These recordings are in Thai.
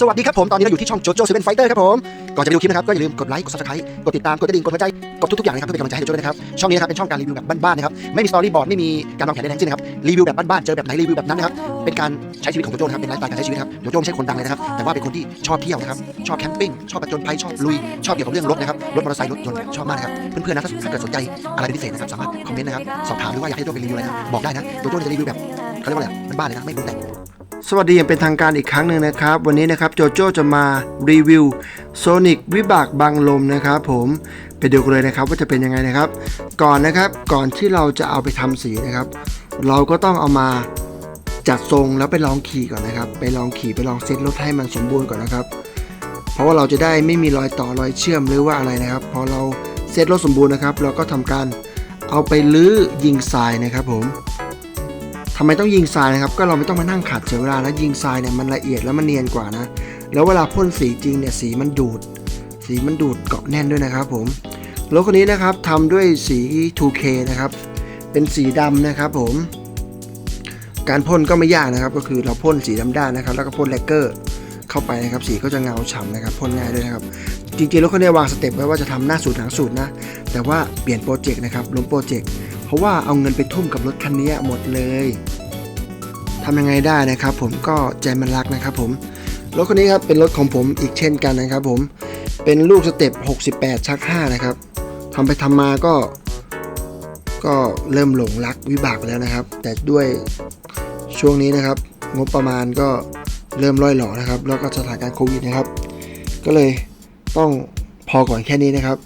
สวัสดีครับผมตอนนี้เราอยู่ที่ช่องโจโจ้เซเว่นไฟเตอร์ครับผมก่อนจะไปดูคลิปนะครับก็อย่าลืมกดไลค์กดซับสไครต์กดติดตามกดกระดิ่งกดหัวใจกดทุกๆอย่างนะครับเพื่อเป็นกำลังใจให้โจ้ด้วยนะครับช่องนี้นะครับเป็นช่องการรีวิวแบบบ้านๆนะครับไม่มีสตอรี่บอร์ดไม่มีการวางแผนใดๆทั้งสิ้นนะครับรีวิวแบบบ้านๆเจอแบบไหนรีวิวแบบนั้นนะครับเป็นการใช้ชีวิตของโจโจ้นะครับเป็นไลฟ์สไตล์การใช้ชีวิตครับโจโจ้ไม่ใช่คนดังเลยนะครับแต่ว่าเป็นคนที่ชอบเที่ยวนะครับชอบแคมปิ้งชอบประจนภัยชอบลุยชอบเกี่ยวกับเรื่องรถนะครับรถมอเตอร์ไซค์รถยนต์ชอบมากนะครับเพื่อนๆนะถ้าเกิดสนใจอะไรพิเศษนะครับสามารถคอมเมนต์นะครับสอบถามหรือว่าอยากให้โจโจ้เป็นรีวิวอะไรนะบอกได้นะโจโจ้จะรีวิวแบบเขาเรียกว่าอะไรบ้านๆเลยนะไม่ปรุงแต่ง สวัสดีอย่างเป็นทางการอีกครั้งหนึ่งนะครับ วันนี้นะครับโจโจจะมารีวิว Sonic วิบากบังลมนะครับผมไปดูกันเลยนะครับว่าจะเป็นยังไงนะครับ ก่อนนะครับก่อนที่เราจะเอาไปทำสีนะครับ เราก็ต้องเอามาจัดทรงแล้วไปลองขี่ก่อนนะครับ ไปลองขี่ไปลองเซ็ตรถให้มันสมบูรณ์ก่อนนะครับ เพราะว่าเราจะได้ไม่มีรอยต่อรอยเชื่อมหรือว่าอะไรนะครับ พอเราเซ็ตรถสมบูรณ์นะครับ เราก็ทำการเอาไปลื้อยิงทรายนะครับผม ทำไมต้องยิงทรายนะครับ ก็เราไม่ต้องมานั่งขัดเสียเวลานะยิงทรายเนี่ยมันละเอียดแล้วมันเนียนกว่านะ แล้วเวลาพ่นสีจริงเนี่ยสีมันดูด สีมันดูดเกาะแน่นด้วยนะครับผมรถคันนี้นะครับทำด้วยสี 2K นะครับ เป็นสีดำนะครับผม การพ่นก็ไม่ยากนะครับ ก็คือเราพ่นสีดำด้านนะครับ แล้วก็พ่นแลกเกอร์เข้าไปนะครับ สีก็จะเงาฉ่ำนะครับ พ่นง่ายด้วยนะครับ จริงๆรถคันนี้วางสเต็ปไว้ว่าจะทำหน้าสูตรหลังสูตรนะ แต่ว่าเปลี่ยนโปรเจกต์นะครับล้มโปรเจกต์ เพราะว่าเอาเงินไปทุ่มกับรถคันนี้หมดเลยทำยังไงได้นะครับ ผมก็ใจมันรักนะครับ ผมรถคันนี้ครับเป็นรถของผมอีกเช่นกันนะครับ ผมเป็นลูกสเต็ป 68 ชัก 5 นะครับทำไปทำมาก็ ก็เริ่มหลงรักวิบากไปแล้วนะครับ แต่ด้วยช่วงนี้นะครับ งบประมาณก็เริ่มร่อยหล่อนะครับ แล้วก็สถานการณ์โควิดนะครับ ก็เลยต้องพอก่อนแค่นี้นะครับ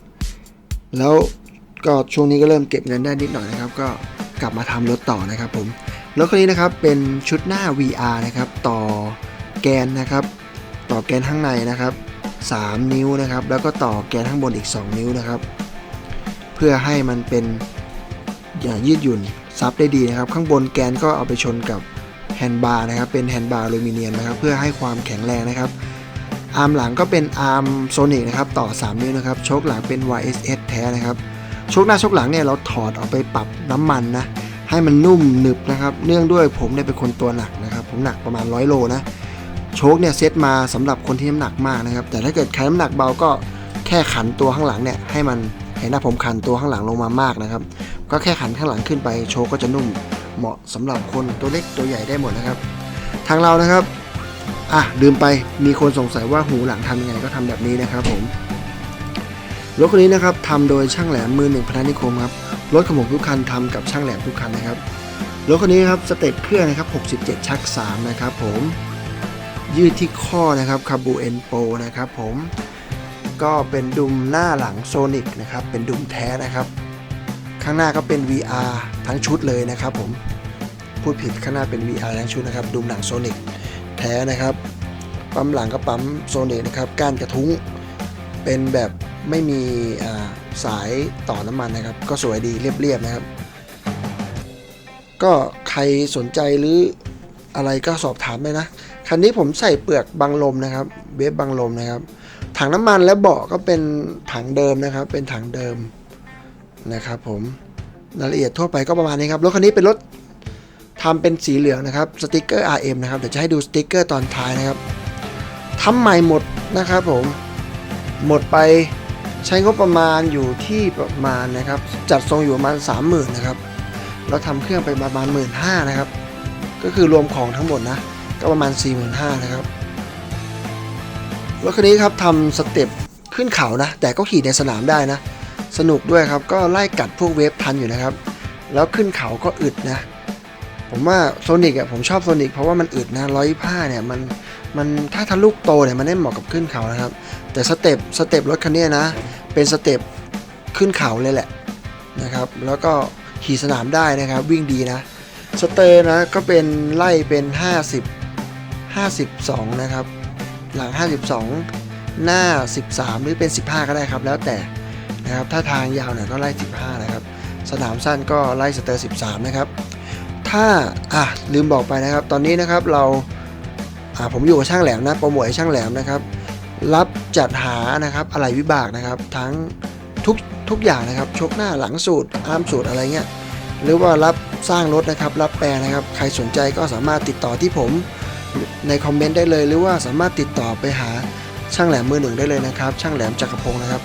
แล้ว ก็ช่วงนี้ก็เริ่มเก็บเงินได้นิดหน่อยนะครับ ก็กลับมาทำรถต่อนะครับผมรถคันนี้นะครับเป็นชุดหน้า VR นะครับ ต่อแกนนะครับ ต่อแกนข้างในนะครับ 3 นิ้วนะครับ แล้วก็ต่อแกนข้างบนอีก 2 นิ้วนะครับ เพื่อให้มันเป็นอย่างยืดหยุ่นซับได้ดีนะครับ ข้างบนแกนก็เอาไปชนกับแฮนด์บาร์นะครับ เป็นแฮนด์บาร์อลูมิเนียมนะครับ เพื่อให้ความแข็งแรงนะครับ อาร์มหลังก็เป็นอาร์มโซนิกนะครับ ต่อ 3 นิ้วนะครับ โชคหลังเป็น YSS แท้นะครับ ชคหน้าโชคหลังเนี่ยเราถอดออกไปปรับน้ำมันนะให้มันนุ่มหนึบนะครับ เนื่องด้วยผมเนี่ยเป็นคนตัวหนักนะครับ ผมหนักประมาณ100โลนะโชคเนี่ยเซตมาสำหรับคนที่น้ำหนักมากนะครับ แต่ถ้าเกิดใครน้ำหนักเบาก็แค่ขันตัวข้างหลังเนี่ยให้มันเห็นหน้าผมขันตัวข้างหลังลงมามากนะครับ ก็แค่ขันข้างหลังขึ้นไปโชคก็จะนุ่มเหมาะสำหรับคนตัวเล็กตัวใหญ่ได้หมดนะครับ ทางเรานะครับอะลืมไปมีคนสงสัยว่าหูหลังทำยังไงก็ทำแบบนี้นะครับผม รถคันนี้นะครับทำโดยช่างแหลมมือหนึ่งพนัสนิคมครับรถของผมทุกคันทำกับช่างแหลมทุกคันนะครับรถคันนี้ครับสเต็ปเครื่องนะครับ 67 ชัก 3 นะครับผมยืดที่ข้อนะครับคาบูเอ็นโปนะครับผมก็เป็นดุมหน้าหลังโซนิกนะครับเป็นดุมแท้นะครับ ข้างหน้าก็เป็น VR ทั้งชุดเลยนะครับผมพูดผิดข้างหน้าเป็น VR ทั้งชุดนะครับดุมหลังโซนิกแท้นะครับ ปั๊มหลังก็ปั๊มโซเนตนะครับก้านกระทุ้งเป็นแบบ ไม่มีสายต่อน้ำมันนะครับ ก็สวยดีเรียบๆนะครับ ก็ใครสนใจหรืออะไรก็สอบถามได้นะ คันนี้ผมใส่เปลือกบังลมนะครับเบฟบังลมนะครับ ถังน้ำมันและเบาะก็เป็นถังเดิมนะครับ เป็นถังเดิมนะครับ ผมรายละเอียดทั่วไปก็ประมาณนี้ครับรถคันนี้เป็นรถทำเป็นสีเหลืองนะครับสติกเกอร์ RM นะครับเดี๋ยวจะให้ดูสติกเกอร์ตอนท้ายนะครับทำใหม่หมดนะครับผมหมดไป ใช้งบประมาณอยู่ที่ประมาณนะครับ จัดทรงอยู่ประมาณ 30,000นะครับเราทำเครื่องไปประมาณ 1 5ื่นนะครับ ก็คือรวมของทั้งหมดนะ ก็ประมาณ 4 5 0 0 0นะครับรถคันนี้ครับทำสเต็ปขึ้นเขานะ แต่ก็ขี่ในสนามได้นะ สนุกด้วยครับ ก็ไล่กัดพวกเวฟทันอยู่นะครับ แล้วขึ้นเขาก็อึดนะ ผมว่าโซนิกอะผมชอบโซนิกเพราะว่ามันอึดนะร้อยผ้าเนี่ยมันมันถ้าทะลุโตเนี่ยมันไม่เหมาะกับขึ้นเขานะครับ แต่สเต็ปสเต็ปรถคันเนี้ยนะ เป็นสเต็ปขึ้นเขาเลยแหละนะครับ แล้วก็ขี่สนามได้นะครับวิ่งดีนะ สเตอร์นะก็เป็นไล่เป็น 50 52 นะครับ หลัง 52 หน้า 13 หรือเป็น 15 ก็ได้ครับ แล้วแต่นะครับถ้าทางยาวหน่อยก็ไล่ 15 นะครับ สนามสั้นก็ไล่สเตอร์ 13 นะครับ ถ้าอะลืมบอกไปนะครับ ตอนนี้นะครับเราอ่าผมอยู่กับช่างแหลมนะโปรโมทให้ช่างแหลมนะครับ รับจัดหานะครับอะไรวิบากนะครับ ทั้งทุกทุกอย่างนะครับชกหน้าหลังสูตรอาร์มสูตรอะไรเงี้ยหรือว่ารับสร้างรถนะครับ รับแปลนะครับ ใครสนใจก็สามารถติดต่อที่ผมในคอมเมนต์ได้เลย หรือว่าสามารถติดต่อไปหาช่างแหลมมือหนึ่งได้เลยนะครับ ช่างแหลมจักรพงศ์นะครับ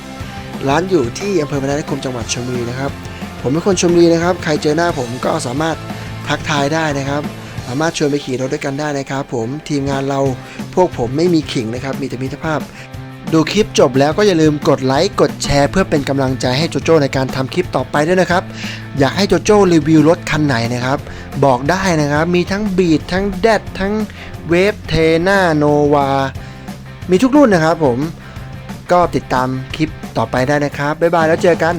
ร้านอยู่ที่อำเภอพนัสนิคมจังหวัดชลบุรีนะครับ ผมเป็นคนชลบุรีนะครับ ใครเจอหน้าผมก็สามารถทักทายได้นะครับ สามารถชวนไปขี่รถด้วยกันได้นะครับผมทีมงานเราพวกผมไม่มีขิงนะครับ มีแต่มิตรภาพ ดูคลิปจบแล้วก็อย่าลืมกดไลค์กดแชร์เพื่อเป็นกำลังใจให้โจโจ้ในการทำคลิปต่อไปด้วยนะครับ อยากให้โจโจ้รีวิวรถคันไหนนะครับ บอกได้นะครับ มีทั้งบีดทั้งแดดทั้งเวฟเทน่าโนวามีทุกรุ่นนะครับผมก็ติดตามคลิปต่อไปได้นะครับบ๊ายบายแล้วเจอกัน